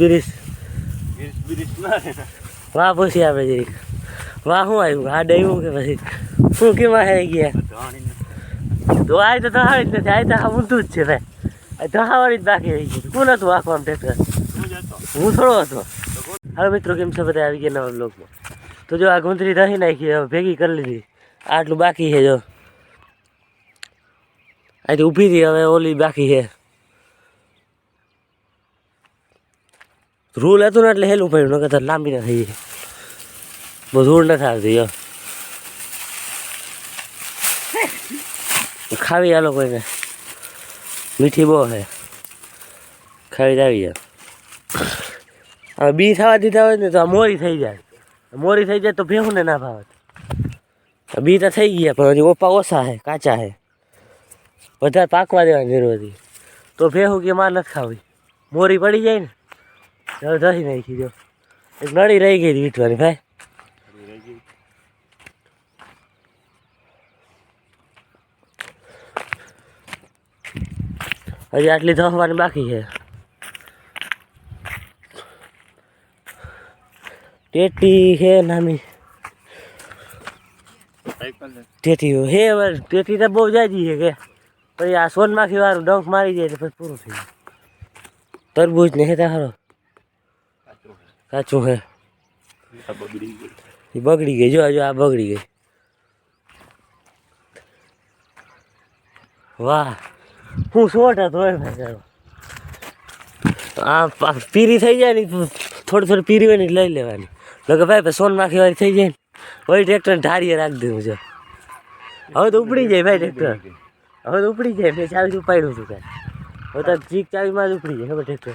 ગિરીશ. વાહ પૂછી આપે જઈ વાહ શું આવ્યું? હા ડ્યું કે પછી? શું કેમાં હે ગયા? તો આ તો તહાડી જ નથી આ તો હા ઊંધું જ છે ભાઈ. આ તહાવાળી જ બાકી રહી ગઈ. કોણ હતું આખવાનું ટ્રેક્ટર હું થોડો હતો. હવે મિત્રો કેમ છે બધા? આવી ગયા નવા બ્લોગમાં તો જો આ ગુંદરી રહી નાખી હવે ભેગી કરી લીધી. આટલું બાકી છે જો. અહીંથી ઊભી હતી હવે ઓલી બાકી છે. રૂલ હતું ને એટલે હેલું પડ્યું, નકર લાંબી ના થઈ જાય. બહુ ધૂળ નથી આવતી ખાવી આ કોઈને. મીઠી બહુ છે. ખાવી આવી જાય. બી થવા દીધા હોય ને તો આ મોરી થઈ જાય. મોરી થઈ જાય તો ભેહું ને ના ભાવે. બી તો થઈ ગયા, પણ હજી ઓપા ઓછા છે, કાચા છે. વધારે પાકવા દેવાની જરૂર હતી. તો ભેહું કે માર નથી ખાવી. મોરી પડી જાય ને. હવે ધસી નાખી જો. એક નળી રહી ગઈ વીટવાની, ભાઈ. હજી આટલી ધસવાની બાકી છે. ટેટી છે નામી. ટેટી હે ટેટી તો બહુ જાજી છે કે. પછી આ સોનમાંથી વાળું ડંખ મારી જાય તો પછી પૂરું થઈ જાય. તરબૂજ ને હેતા ખરો કાચું હે. બગડી ગઈ. એ બગડી ગઈ. જો જો આ બગડી ગઈ. વાહ. હું શોર્ટ હતો આ પીરી થઈ જાય ને થોડી થોડી પીરી હોય ને લઈ લેવાની. લગે ભાઈ સોન સોનમાખી વાળી થઈ જાય ને વળી ટ્રેક્ટર ઢારીએ રાખી દીધું છે. હવે તો ઉપડી જાય ભાઈ ટ્રેક્ટર હવે તો ઉપડી જાય. મેં ચાવી ઉપાડ્યું હતું કાંઈ. હવે તો ચીક ચાવીમાં જ ઉપડી જાય ખબર ટ્રેક્ટર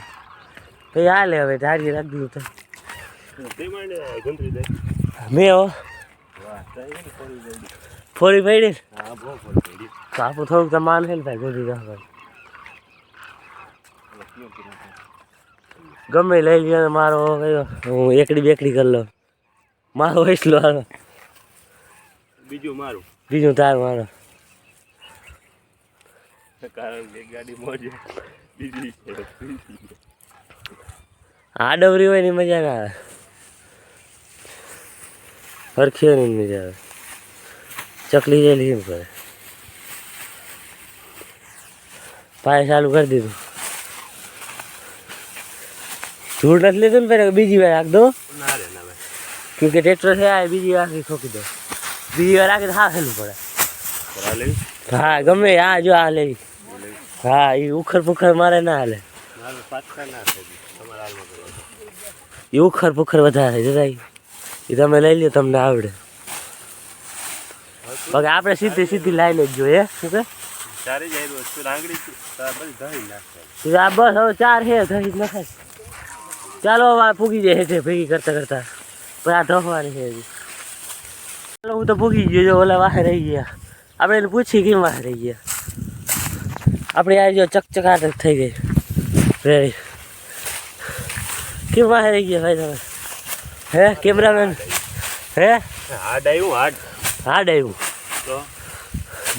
ભાઈ હાલે હવે ઢારીએ રાખી દીધું. મેં હો દે. ફોરી પડી. તો આપણું થોડુંક તો માન છે ને ભાઈ ગોધી કર્યું છે? ગમે લઈ લ્યો મારો હું એકડી બેકડી કરી લઉં. મારો એટલો હાલો. બીજું મારું. બીજું તાર મારો. કારણ કે ગાડી મોજે. બીજી છે ડબરી હોય ને મજા ના આવે. હરખી હોય ને ઈ મજા આવે ચકલી જેલી એમ કરે પાય ચાલુ કરી દીધું ધૂળ નથી લીધું ને પહેલાં બીજી વાર રાખ દો ના રે ના ભાઈ કેમ કે ટ્રેક્ટર છે આ બીજી વાર ઠોકી દો બીજી વાર રાખે તો હા હેલું પડે કરા લેવી હા ગમે આ જો આ લેવી લેવી. હા એ ઉખર પુખર મારે એ તમે લઈ લ્યો તમને આવડે. બાકી આપણે સીધી સીધી લઈ જ જોઈએ શું કે? ધરી બસ હવે ચાર છે જ નખાય ચાલો હવે પૂગી જાય છે ભેગી કરતા કરતા. પણ આ ઢોકવાની છે ચાલો હું તો પૂગી ગયો જો ઓલા વાહે રહી ગયા. આપણે એને પૂછી કેમ વાહે રહી ગયા. આપણે આ જો ચકચકાટ થઈ ગઈ. કેમ વાહે રહી ગયા ભાઈ તમે? હે કેમેરામેન? હે? હાડ આવ્યું હાડ. હાડ આવ્યું તો?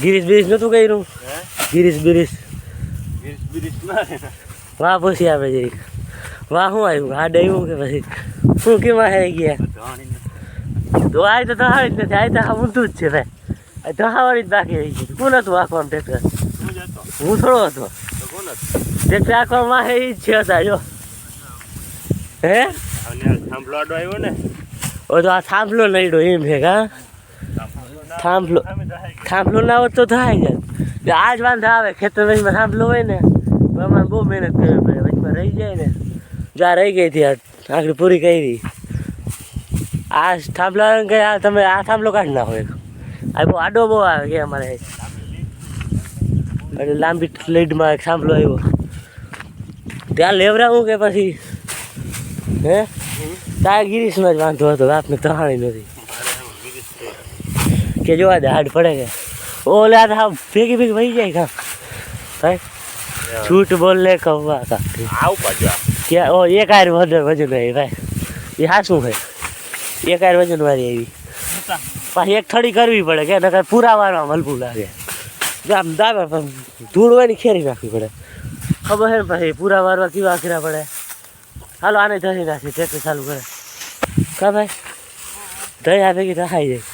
ગિરીશ બિરીશ નહોતું કર્યું? હે? ગિરીશ બિરીશ. ગિરીશ બિરીશ ના. વાહ પછી આવે જઈ વાહ શું આવ્યું હાડ આવ્યું કે પછી? શું કેમ હે ગયા? તો આ તો તહાવી જ નથી આ તો હા ઊંધું જ છે ભાઈ. તહાવાળી જ બાકી રહી ગઈ કોણ હતું આખવાનું ટ્રેક્ટર હું થોડો હતો? ટ્રેક્ટર આખો વાહે ઈ જ છે હતા જો. હે? ઓ તો આ થાંભલો નડ્યો એમ છે, કા? થાંભલો થાંભલો ના હોત તો થાય ને જો આજ વાંધો આવે ખેતર વચમાં થાંભલો હોય ને અમારે બહુ મહેનત કરવી પડે. વચમાં રહી જાય ને, જો આ રહી ગઈ હતી આગળ પૂરી કરી. આ થાંભલા કે આ તમે આ થાંભલો કાઢ ના હોય આ બહુ આડો બહુ આવે કે અમારે. એટલે લાંબી લીડમાં એક થાંભલો આવ્યો. ત્યાં લેવરાવું કે પછી હે? તારે ગિરીશમાં જ વાંધો હતો આપને તહાણી નથી. કે જોવા દે હાડ પડે કે ઓલા તો આમ ભેગી ભેગી વહી જાય કા? ભાઈ છૂટ બોલ લે કવા કા? આવ પાછું. કે ઓ એક આર વજન વજન આવી ભાઈ. એ હાસું ભાઈ એક આર વજન વાળી આવી. પાછી એક થડી કરવી પડે કે નકર પૂરા વારમાં મલબુ લાગે આમ દાબે પણ ધૂળ હોય ને ખેરી નાખવી પડે. ખબર છે ને પછી પૂરા વારવા કેવા આખરા પડે? હાલો, આને ધરી નાખી ટ્રેક્ટર ચાલુ કરે. કા ભાઈ? દહીં આ ભેગી રખાઈ જાય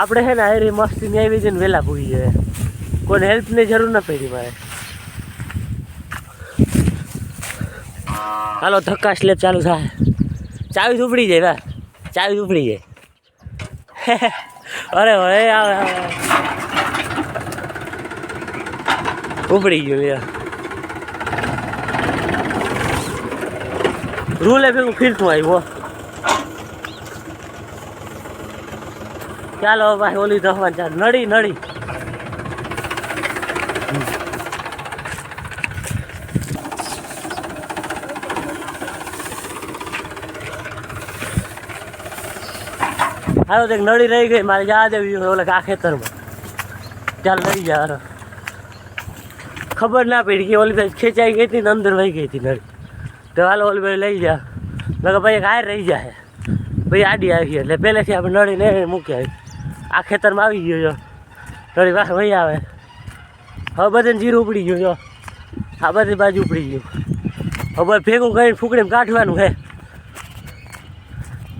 આપણે છે ને આયરી મસ્તી ને આવી જઈને વહેલા પૂગી જાય કોઈને હેલ્પની જરૂર ન પડી મારે. હાલો ધક્કા સ્લેપ ચાલુ થાય. ચાવી ઉપડી જાય વા ચાવી ઉપડી જાય. અરે હવે આવે ઉપડી ગયું યાર રૂલે ભેગું ફીરતું આવ્યું હો. ચાલો ભાઈ ઓલી દહવાન ચાલ નડી નડી હાલો દેખ નડી રહી ગઈ મારે જા દેવી ઓલે આ ખેતરમાં ચાલ લઈ જા હાલો. ખબર ના પડી કે ઓલી ભાઈ ખેંચાઈ ગઈ હતી ને અંદર વહી ગઈ હતી નળી તો હાલો ઓલી ભાઈ લઈ જા લગે ભાઈ કાંઈ રહી જાય ભાઈ આડી આવી એટલે પહેલેથી આપણે નળી ને મૂકી આ ખેતરમાં આવી ગયો જો. નળી પાસે વહી આવે. હવે બધાને જીરું ઉપડી ગયું જો. આ બધી બાજુ ઉપડી ગયું. હવે ભેગું કરીને ફૂકડીને કાઢવાનું હે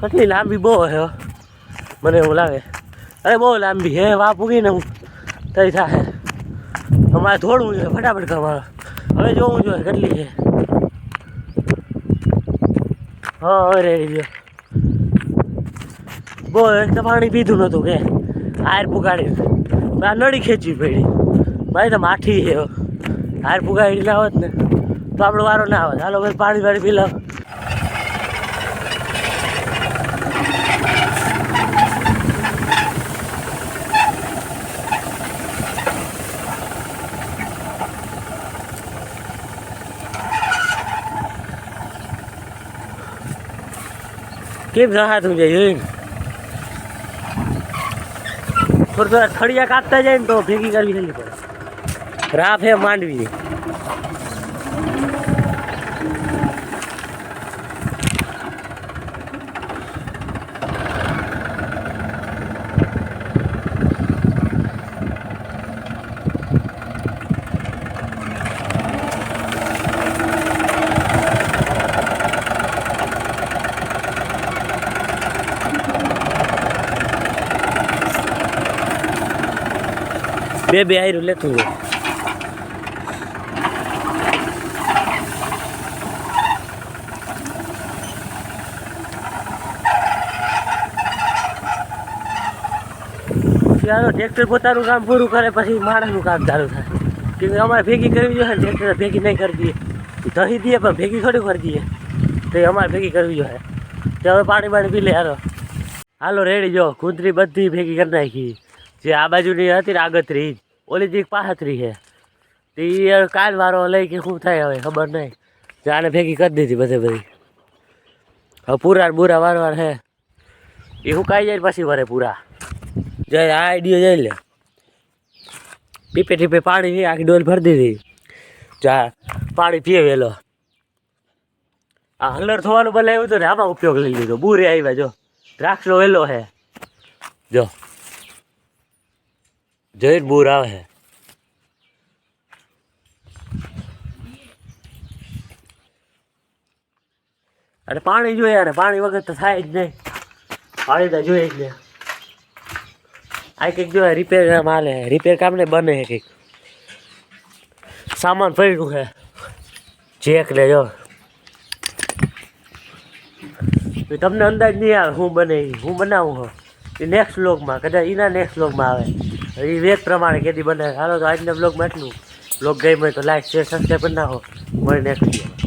કેટલી લાંબી બહુ હે. મને એવું લાગે. અરે બહુ લાંબી હે વા પૂગીને હું તઈ થાય અમારે થોડું છે ફટાફટ કરવાનું હવે જોવું જોઈએ કેટલી છે. હા, અરે બહુ એક તો પાણી પીધું નહોતું કે. આયર પુગાડી આ નળી ખેંચવી પડી. ભાઈ તો માઠી છે આયર પુગાડી ના હોત ને, તો આપણો વારો ના આવે હાલો, ભાઈ પાણી પાણી પી કેમ રહાતું જાય જોઈને થોડું થોડા થળિયા કાપતા જાય ને તો ભેગી કરવી હેલી પડે રાફ હે માંડવી બે બે આયરું લેતું જાય ચાલો ટ્રેક્ટર પોતાનું કામ પૂરું કરે, પછી માણસનું કામ ચાલુ થાય. કેમ કે અમારે ભેગી કરવી જોઈએ ને ટ્રેક્ટર ભેગી નહીં કરી દઈએ. દહીં દઈએ પણ ભેગી થોડી કરી દઈએ. તો એ અમારે ભેગી કરવી જોઈએ. તો હવે પાણી પાણી પી લે, હાલો. હાલો, રેડી જો. કુંતરી બધી ભેગી કરી નાખી. જે આ બાજુની હતી ને આગતરી ઓલી જે પાહતરી છે તે ઈ કાલ વારો લઈ કે શું થાય હવે ખબર નહીં. તો આને ભેગી કરી દીધી બધે બધી. હવે પૂરા ને બુરા વાર વાર હે. એ હું કાઈ જાય ને પછી વરે પૂરા. જય આ આઈડિયો જઈ લે. ટીપે ટીપે પાણી ની આખી ડોલ ભરી દીધી. જા, પાણી પીએ વેલો. આ હલર થવાનું ભલે આવ્યું હતું ને આમાં ઉપયોગ લઈ લીધો. બુરે આવ્યા જો. દ્રાક્ષનો વેલો હે. જો. જોઈને બૂર આવે છે અરે પાણી જોઈએ યાર પાણી વગર તો થાય જ નહીં પાણી તો જોઈએ જ નહીં આ કંઈક જો રિપેર કામ હાલે રિપેર કામ ને બને છે કંઈક સામાન પડ્યું છે ચેક ને જો તમને અંદાજ નહીં આવે હું બને. હું બનાવું હું નેક્સ્ટ બ્લોગમાં કદાચ એના નેક્સ્ટ બ્લોગમાં આવે વેદ પ્રમાણે કેદી બને. હાલો તો આજના બ્લોગમાં એટલું. બ્લોગ ગઈ હોય તો લાઈક શેર સબસ્ક્રાઈબ કરી નાખો. મળી નેક્સ્ટ